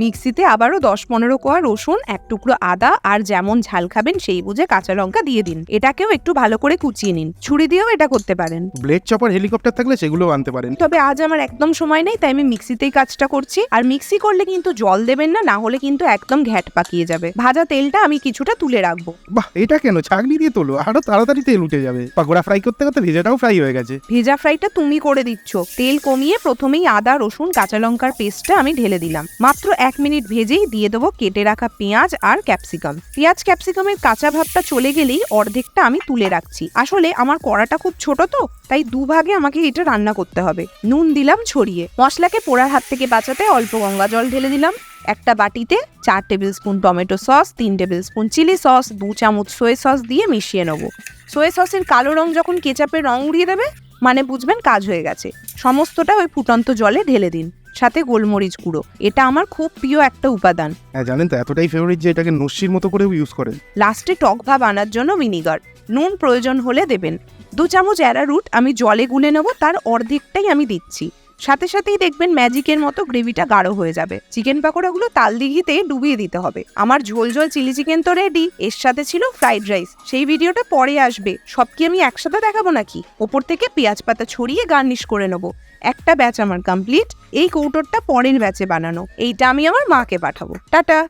মিক্সিতে আবারও দশ পনেরো কোয়া রসুন এক টুকরো আদা আর যেমন ঝাল খাবেন সেই বুঝে কাঁচা লঙ্কা দিয়ে দিন। এটাকেও একটু ভালো করে কুচিয়ে নিন। ছুরি দিয়েও এটা করতে পারেন। ব্লেড চপার হেলিকপ্টার থাকলে সেগুলোও আনতে পারেন। তবে আজ আমার একদম সময় নেই তাই আমি মিক্সিতেই কাজটা করছি। আর মিক্সি করলে কিন্তু জল দেবেন না না হলে কিন্তু একদম ঘ্যাট পাকিয়ে যাবে। ভাজা তেলটা আমি কিছুটা তুলে রাখব। বাহ এটা কেন? ছাগনি দিয়ে তোলো আরও তাড়াতাড়ি তেল উঠে যাবে। পাকোড়া ফ্রাই করতে করতে ভেজাটাও ফ্রাই হয়ে গেছে। ভেজা ফ্রাইটা তুমি করে দিচ্ছ। তেল কমিয়ে প্রথমেই আদা রসুন কাঁচা লঙ্কার পেস্টটা আমি ঢেলে দিলাম। মাত্র এক মিনিট ভেজেই দিয়ে দেবো কেটে রাখা পেঁয়াজ আর ক্যাপসিকাম। পেঁয়াজ, ক্যাপসিকামের কাঁচা ভাবটা চলে গেলেই অর্ধেকটা আমি তুলে রাখছি। আসলে আমার কড়াটা খুব ছোট তো, তাই দুভাগে আমাকে এটা রান্না করতে হবে। নুন দিলাম ছড়িয়ে। মশলাকে পোড়ার হাত থেকে বাঁচাতে অল্প গঙ্গা জল ঢেলে দিলাম। একটা বাটিতে চার টেবিল স্পুন টমেটো সস, তিন টেবিল স্পুন চিলি সস, দু চামচ সোয়া সস দিয়ে মিশিয়ে নেব। সোয়া সসের কালো রং যখন কেচাপের রং উড়িয়ে দেবে মানে বুঝবেন কাজ হয়ে গেছে। সমস্তটা ওই ফুটন্ত জলে ঢেলে দিন। সাথে গোলমরিচ গুঁড়ো। এটা আমার খুব প্রিয় একটা উপাদান। হ্যাঁ জানেন তো এতটাই ফেভারিট যে এটাকে নস্যির মতো করেও ইউজ করেন। লাস্টে টক ভাব আনার জন্য ভিনিগার নুন প্রয়োজন হলে দেবেন। দু চামচ অ্যারারুট আমি জলে গুলে নেব তার অর্ধেকটাই আমি দিচ্ছি। সাথে সাথেই দেখবেন ম্যাজিকের মতো গ্রেভিটা গাঢ় হয়ে যাবে। চিকেন পাকোড়াগুলো তাল দিঘিতে ডুবিয়ে দিতে হবে। আমার ঝোল ঝোল চিলি চিকেন তো রেডি এর সাথে ছিল ফ্রাইড রাইস সেই ভিডিওটা পরে আসবে। সব কি আমি একসাথে দেখাবো নাকি? ওপর থেকে পেঁয়াজ পাতা ছড়িয়ে গার্নিশ করে নেব। একটা ব্যাচ আমার কমপ্লিট এই কৌটোরটা পরের ব্যাচে বানানো। এইটা আমি আমার মাকে পাঠাবো। টাটা!